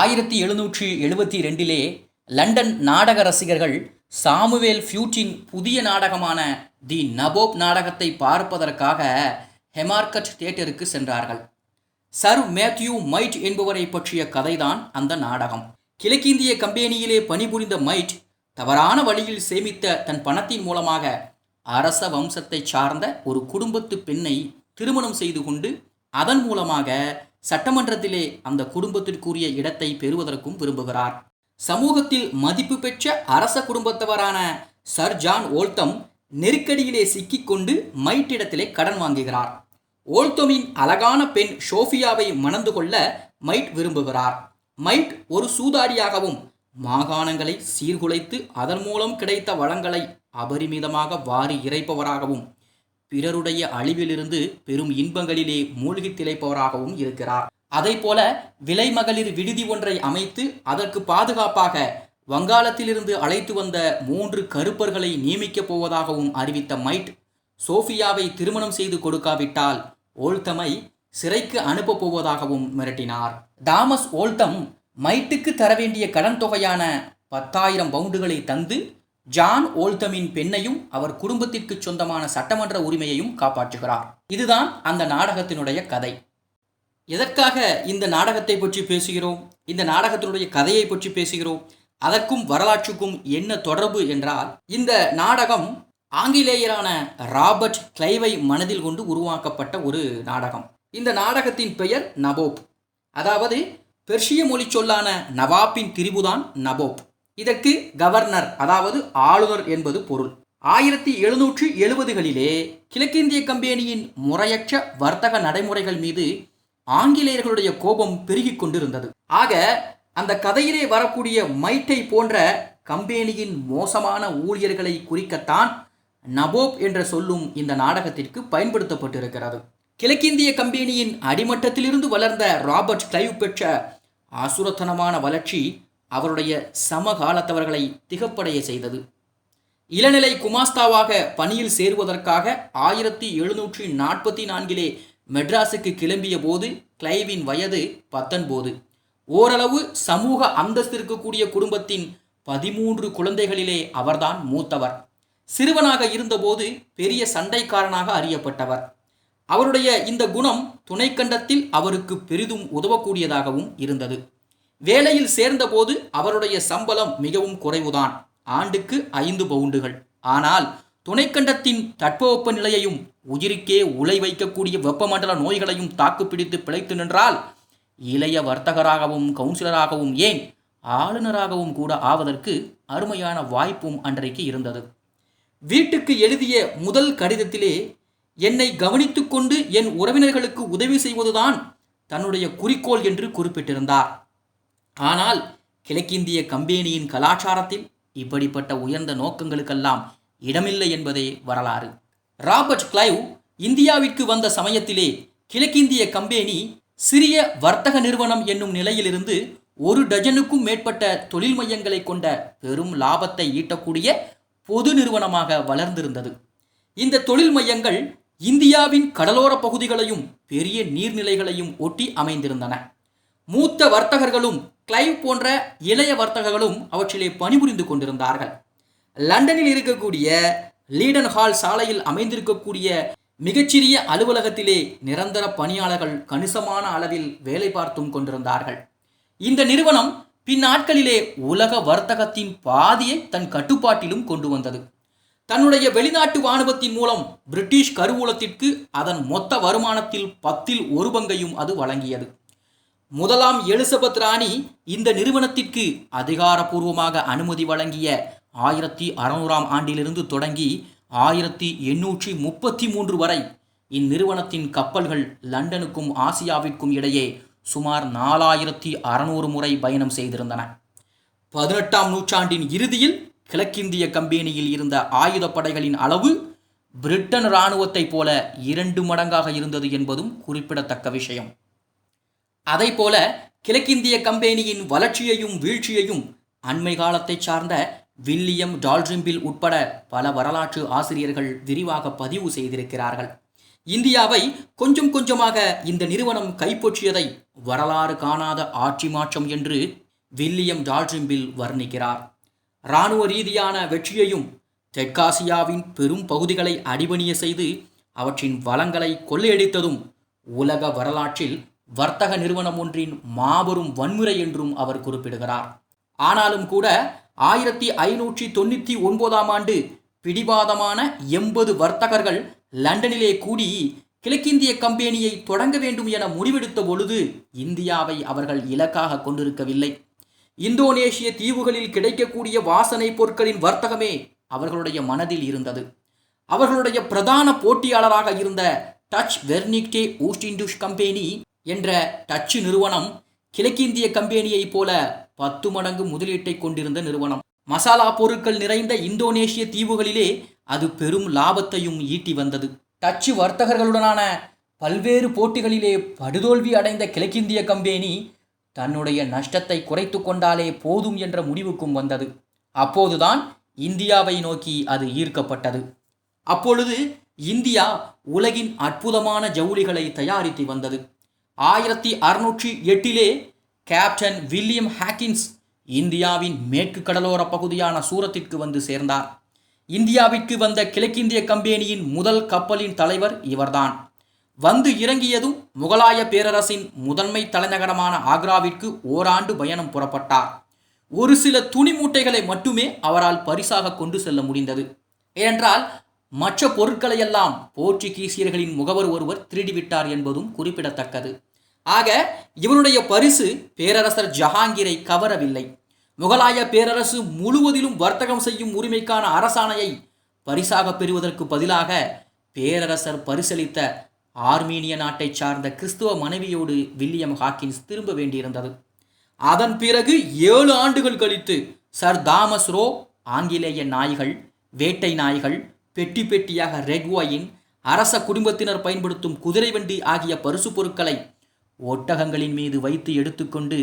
ஆயிரத்தி எழுநூற்றி எழுபத்தி ரெண்டிலே லண்டன் நாடக ரசிகர்கள் சாமுவேல் ஃபியூட்டின் புதிய நாடகமான தி நபோப் நாடகத்தை பார்ப்பதற்காக ஹெமார்கட் தியேட்டருக்கு சென்றார்கள். சர் மேத்யூ மைட் என்பவரை பற்றிய கதைதான் அந்த நாடகம். கிழக்கிந்திய கம்பெனியிலே பணிபுரிந்த மைட் தவறான வழியில் சேமித்த தன் பணத்தின் மூலமாக அரச வம்சத்தை சார்ந்த ஒரு குடும்பத்து பெண்ணை திருமணம் செய்து கொண்டு அதன் மூலமாக சட்டமன்றத்திலே அந்த குடும்பத்திற்குரிய இடத்தை பெறுவதற்கும் விரும்புகிறார். சமூகத்தில் மதிப்பு பெற்ற அரச குடும்பத்தவரான சர் ஜான் ஓல்தம் நெருக்கடியிலே சிக்கிக்கொண்டு மைட்டிடத்திலே கடன் வாங்குகிறார். ஓல்தமின் அழகான பெண் ஷோஃபியாவை மணந்து கொள்ள மைட் விரும்புகிறார். மைட் ஒரு சூதாடியாகவும் மாகாணங்களை சீர்குலைத்து அதன் மூலம் கிடைத்த வளங்களை அபரிமிதமாக வாரி இறைப்பவராகவும் பிறருடைய அழிவிலிருந்து பெரும் இன்பங்களிலே மூழ்கி திளைப்பவராகவும் இருக்கிறார். அதைப்போல விலைமகளிர் விடுதி ஒன்றை அமைத்து அதற்கு பாதுகாப்பாக வங்காளத்திலிருந்து அழைத்து வந்த மூன்று கருப்பர்களை நியமிக்கப் போவதாகவும் அறிவித்த மைட் சோஃபியாவை திருமணம் செய்து கொடுக்காவிட்டால் ஓல்தமை சிறைக்கு அனுப்பப் போவதாகவும் மிரட்டினார். தாமஸ் ஓல்தம் மைட்டுக்கு தர வேண்டிய கடன் தொகையான பத்தாயிரம் பவுண்டுகளை தந்து ஜான் ஓல்தமின் பெண்ணையும் அவர் குடும்பத்திற்கு சொந்தமான சட்டமன்ற உரிமையையும் காப்பாற்றுகிறார். இதுதான் அந்த நாடகத்தினுடைய கதை. எதற்காக இந்த நாடகத்தை பற்றி பேசுகிறோம்? இந்த நாடகத்தினுடைய கதையை பற்றி பேசுகிறோம்? அதற்கும் வரலாற்றுக்கும் என்ன தொடர்பு என்றால் இந்த நாடகம் ஆங்கிலேயரான ராபர்ட் கிளைவை மனதில் கொண்டு உருவாக்கப்பட்ட ஒரு நாடகம். இந்த நாடகத்தின் பெயர் நபோப். அதாவது பெர்ஷிய மொழி சொல்லான நவாப்பின் திரிபுதான் நபோப். இதற்கு கவர்னர் அதாவது ஆளுநர் என்பது பொருள். ஆயிரத்தி எழுநூற்று எழுபதுகளிலே கிழக்கிந்திய கம்பெனியின் முறையற்ற வர்த்தக நடைமுறைகள் மீது ஆங்கிலேயர்களுடைய கோபம் பெருகிக் கொண்டிருந்தது. ஆக அந்த கதையிலே வரக்கூடிய மைட்டை போன்ற கம்பெனியின் மோசமான ஊழியர்களை குறிக்கத்தான் நபோப் என்ற சொல்லும் இந்த நாடகத்திற்கு பயன்படுத்தப்பட்டிருக்கிறது. கிழக்கிந்திய கம்பெனியின் அடிமட்டத்திலிருந்து வளர்ந்த ராபர்ட் கிளைவ் பெற்ற அசுரத்தனமான வளர்ச்சி அவருடைய சமகாலத்தவர்களை திகப்படைய செய்தது. இளநிலை குமாஸ்தாவாக பணியில் சேருவதற்காக ஆயிரத்தி எழுநூற்றி நாற்பத்தி நான்கிலே மெட்ராஸுக்கு கிளம்பிய போது கிளைவின் வயது பத்தொன்பது. ஓரளவு சமூக அந்தஸ்து இருக்கக்கூடிய குடும்பத்தின் பதிமூன்று குழந்தைகளிலே அவர்தான் மூத்தவர். சிறுவனாக இருந்தபோது பெரிய சண்டைக்காரனாக அறியப்பட்டவர். அவருடைய இந்த குணம் துணைக்கண்டத்தில் அவருக்கு பெரிதும் உதவக்கூடியதாகவும் இருந்தது. வேலையில் சேர்ந்தபோது அவருடைய சம்பளம் மிகவும் குறைவுதான். ஆண்டுக்கு ஐந்து பவுண்டுகள். ஆனால் துணைக்கண்டத்தின் தட்பவெப்ப நிலையையும் உயிருக்கே உலை வைக்கக்கூடிய வெப்பமண்டல நோய்களையும் தாக்குப்பிடித்து பிழைத்து நின்றால் இளைய வர்த்தகராகவும் கவுன்சிலராகவும் ஏன் ஆளுநராகவும் கூட ஆவதற்கு அருமையான வாய்ப்பும் அன்றைக்கு இருந்தது. வீட்டுக்கு எழுதிய முதல் கடிதத்திலே என்னை கவனித்துக்கொண்டு என் உறவினர்களுக்கு உதவி செய்வதுதான் தன்னுடைய குறிக்கோள் என்று குறிப்பிட்டிருந்தார். ஆனால் கிழக்கிந்திய கம்பெனியின் கலாச்சாரத்தில் இப்படிப்பட்ட உயர்ந்த நோக்கங்களுக்கெல்லாம் இடமில்லை என்பதே வரலாறு. ராபர்ட் கிளைவ் இந்தியாவிற்கு வந்த சமயத்திலே கிழக்கிந்திய கம்பெனி சிறிய வர்த்தக நிறுவனம் என்னும் நிலையிலிருந்து ஒரு டஜனுக்கும் மேற்பட்ட தொழில் மையங்களை கொண்ட பெரும் லாபத்தை ஈட்டக்கூடிய பொது நிறுவனமாக வளர்ந்திருந்தது. இந்த தொழில் மையங்கள் இந்தியாவின் கடலோர பகுதிகளையும் பெரிய நீர்நிலைகளையும் ஒட்டி அமைந்திருந்தன. மூத்த வர்த்தகர்களும் கிளைவ் போன்ற இளைய வர்த்தகர்களும் அவற்றிலே பணிபுரிந்து கொண்டிருந்தார்கள். லண்டனில் இருக்கக்கூடிய லீடன் ஹால் சாலையில் அமைந்திருக்கக்கூடிய மிகச்சிறிய அலுவலகத்திலே நிரந்தர பணியாளர்கள் கணிசமான அளவில் வேலை பார்த்தும் கொண்டிருந்தார்கள். இந்த நிறுவனம் பின்னாட்களிலே உலக வர்த்தகத்தின் பாதியை தன் கட்டுப்பாட்டிலும் கொண்டு வந்தது. தன்னுடைய வெளிநாட்டு வாணுவத்தின் மூலம் பிரிட்டிஷ் கருவூலத்திற்கு அதன் மொத்த வருமானத்தில் பத்தில் ஒரு பங்கையும் அது வழங்கியது. முதலாம் எலிசபெத் ராணி இந்த நிறுவனத்திற்கு அதிகாரப்பூர்வமாக அனுமதி வழங்கிய ஆயிரத்தி அறுநூறாம் ஆண்டிலிருந்து தொடங்கி ஆயிரத்தி எண்ணூற்றி முப்பத்தி மூன்று வரை இந்நிறுவனத்தின் கப்பல்கள் லண்டனுக்கும் ஆசியாவிற்கும் இடையே சுமார் நாலாயிரத்தி அறநூறு முறை பயணம் செய்திருந்தன. பதினெட்டாம் நூற்றாண்டின் இறுதியில் கிழக்கிந்திய கம்பெனியில் இருந்த ஆயுதப்படைகளின் அளவு பிரிட்டன் இராணுவத்தைப் போல இரண்டு மடங்காக இருந்தது என்பதும் குறிப்பிடத்தக்க விஷயம். அதைப்போல கிழக்கிந்திய கம்பெனியின் வளர்ச்சியையும் வீழ்ச்சியையும் அண்மை காலத்தைச் சார்ந்த வில்லியம் டால்ட்ரிம்பில் உட்பட பல வரலாற்று ஆசிரியர்கள் விரிவாக பதிவு செய்திருக்கிறார்கள். இந்தியாவை கொஞ்சம் கொஞ்சமாக இந்த நிறுவனம் கைப்பற்றியதை வரலாறு காணாத ஆட்சி மாற்றம் என்று வில்லியம் டால்ட்ரிம்பில் வர்ணிக்கிறார். இராணுவ ரீதியான வெற்றியையும் தெற்காசியாவின் பெரும் பகுதிகளை அடிபணிய செய்து அவற்றின் வளங்களை கொள்ளையடித்ததும் உலக வரலாற்றில் வர்த்தக நிறுவனம் ஒன்றின் மாபெரும் வன்முறை என்றும் அவர் குறிப்பிடுகிறார். ஆனாலும் கூட ஆயிரத்தி ஐநூற்றி தொண்ணூற்றி ஒன்பதாம் ஆண்டு பிடிவாதமான எண்பது வர்த்தகர்கள் லண்டனிலே கூடி கிழக்கிந்திய கம்பெனியை தொடங்க வேண்டும் என முடிவெடுத்த பொழுது இந்தியாவை அவர்கள் இலக்காக கொண்டிருக்கவில்லை. இந்தோனேஷிய தீவுகளில் கிடைக்கக்கூடிய வாசனை பொருட்களின் வர்த்தகமே அவர்களுடைய மனதில் இருந்தது. அவர்களுடைய பிரதான போட்டியாளராக இருந்த Dutch Vereenigde Oost Indische company என்ற டச்சு நிறுவனம் கிழக்கிந்திய கம்பெனியைப் போல பத்து மடங்கு முதலீட்டை கொண்டிருந்த நிறுவனம். மசாலா பொருட்கள் நிறைந்த இந்தோனேஷிய தீவுகளிலே அது பெரும் லாபத்தையும் ஈட்டி வந்தது. டச்சு வர்த்தகர்களுடனான பல்வேறு போட்டிகளிலே படுதோல்வி அடைந்த கிழக்கிந்திய கம்பெனி தன்னுடைய நஷ்டத்தை குறைத்து கொண்டாலே போதும் என்ற முடிவுக்கும் வந்தது. அப்போதுதான் இந்தியாவை நோக்கி அது ஈர்க்கப்பட்டது. அப்பொழுது இந்தியா உலகின் அற்புதமான ஜவுளிகளை தயாரித்து வந்தது. ஆயிரத்தி அறுநூற்றி எட்டிலே கேப்டன் வில்லியம் ஹாக்கின்ஸ் இந்தியாவின் மேற்கு கடலோர பகுதியான சூரத்திற்கு வந்து சேர்ந்தார். இந்தியாவிற்கு வந்த கிழக்கிந்திய கம்பெனியின் முதல் கப்பலின் தலைவர் இவர்தான். வந்து இறங்கியதும் முகலாய பேரரசின் முதன்மை தலைநகரமான ஆக்ராவிற்கு ஓராண்டு பயணம் புறப்பட்டார். ஒரு சில துணி மூட்டைகளை மட்டுமே அவரால் பரிசாக கொண்டு செல்ல முடிந்தது. ஏனென்றால் மற்ற பொருட்களையெல்லாம் போர்ச்சுகீசியர்களின் முகவர் ஒருவர் திருடிவிட்டார் என்பதும் குறிப்பிடத்தக்கது. ஆக இவருடைய பரிசு பேரரசர் ஜஹாங்கீரை கவரவில்லை. முகலாய பேரரசு முழுவதிலும் வர்த்தகம் செய்யும் உரிமைக்கான அரசாணையை பரிசாக பெறுவதற்கு பதிலாக பேரரசர் பரிசளித்த ஆர்மீனிய நாட்டை சார்ந்த கிறிஸ்துவ மனைவியோடு வில்லியம் ஹாக்கின்ஸ் திரும்ப வேண்டியிருந்தது. அதன் பிறகு ஏழு ஆண்டுகள் கழித்து சர் தாமஸ் ரோ ஆங்கிலேய நாய்கள் வேட்டை நாய்கள் பெட்டி பெட்டியாக ரெக்வாயின் அரச குடும்பத்தினர் பயன்படுத்தும் குதிரை வண்டி ஆகிய பரிசு பொருட்களை ஒட்டகங்களின் மீது வைத்து எடுத்துக்கொண்டு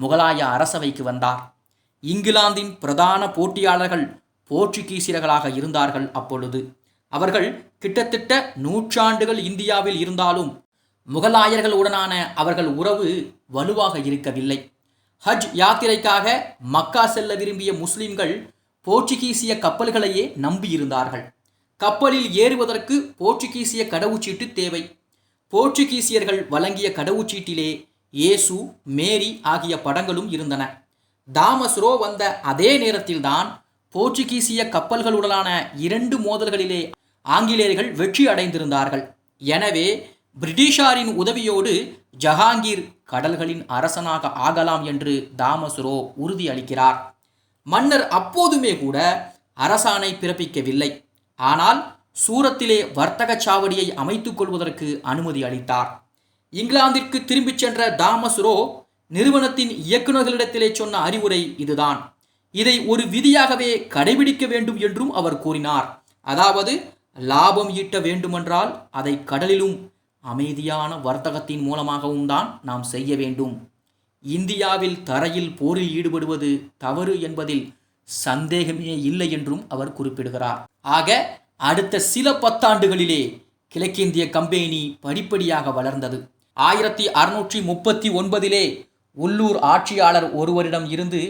முகலாய அரசவைக்கு வந்தார். இங்கிலாந்தின் பிரதான போட்டியாளர்கள் போர்ச்சுகீசியர்களாக இருந்தார்கள் அப்பொழுது. அவர்கள் கிட்டத்தட்ட நூற்றாண்டுகள் இந்தியாவில் இருந்தாலும் முகலாயர்களுடனான அவர்கள் உறவு வலுவாக இருக்கவில்லை. ஹஜ் யாத்திரைக்காக மக்கா செல்ல விரும்பிய முஸ்லிம்கள் போர்ச்சுகீசிய கப்பல்களையே நம்பியிருந்தார்கள். கப்பலில் ஏறுவதற்கு போர்ச்சுகீசிய கடவுச்சீட்டு தேவை. போர்ச்சுகீசியர்கள் வழங்கிய கடவுச்சீட்டிலே இயேசு மேரி ஆகிய படங்களும் இருந்தன. தாமஸ்ரோ வந்த அதே நேரத்தில்தான் போர்ச்சுகீசிய கப்பல்களுடனான இரண்டு மோதல்களிலே ஆங்கிலேயர்கள் வெற்றி அடைந்திருந்தார்கள். எனவே பிரிட்டிஷாரின் உதவியோடு ஜஹாங்கீர் கடல்களின் அரசனாக ஆகலாம் என்று தாமஸ்ரோ உறுதியளிக்கிறார். மன்னர் அப்போதுமே கூட அரசாணை பிறப்பிக்கவில்லை. ஆனால் சூரத்திலே வர்த்தக சாவடியை அமைத்துக் கொள்வதற்கு அனுமதி அளித்தார். இங்கிலாந்திற்கு திரும்பிச் சென்ற தாமஸ் ரோ நிறுவனத்தின் இயக்குநர்களிடத்திலே சொன்ன அறிவுரை இதுதான். இதை ஒரு விதியாகவே கடைபிடிக்க வேண்டும் என்றும் அவர் கூறினார். அதாவது லாபம் ஈட்ட வேண்டுமென்றால் அதை கடலிலும் அமைதியான வர்த்தகத்தின் மூலமாகவும் தான் நாம் செய்ய வேண்டும். இந்தியாவில் தரையில் போரில் ஈடுபடுவது தவறு என்பதில் சந்தேகமே இல்லை என்றும் அவர் குறிப்பிடுகிறார். ஆக அடுத்த சில பத்தாண்டுகளிலே கிழக்கிந்திய கம்பெனி படிப்படியாக வளர்ந்தது. ஆயிரத்தி அறுநூற்றி முப்பத்தி ஒன்பதிலே உள்ளூர் ஆட்சியாளர் ஒருவரிடம் இருந்து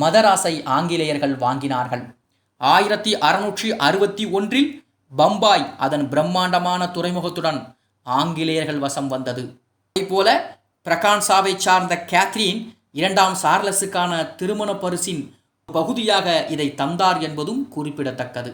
மதராஸை ஆங்கிலேயர்கள் வாங்கினார்கள். ஆயிரத்தி அறுநூற்றி அறுபத்தி ஒன்றில் பம்பாய் அதன் பிரம்மாண்டமான துறைமுகத்துடன் ஆங்கிலேயர்கள் வசம் வந்தது. அதேபோல பிரகான்சாவை சார்ந்த கேத்ரீன் இரண்டாம் சார்லஸுக்கான திருமண பரிசின் பகுதியாக இதை தந்தார் என்பதும் குறிப்பிடத்தக்கது.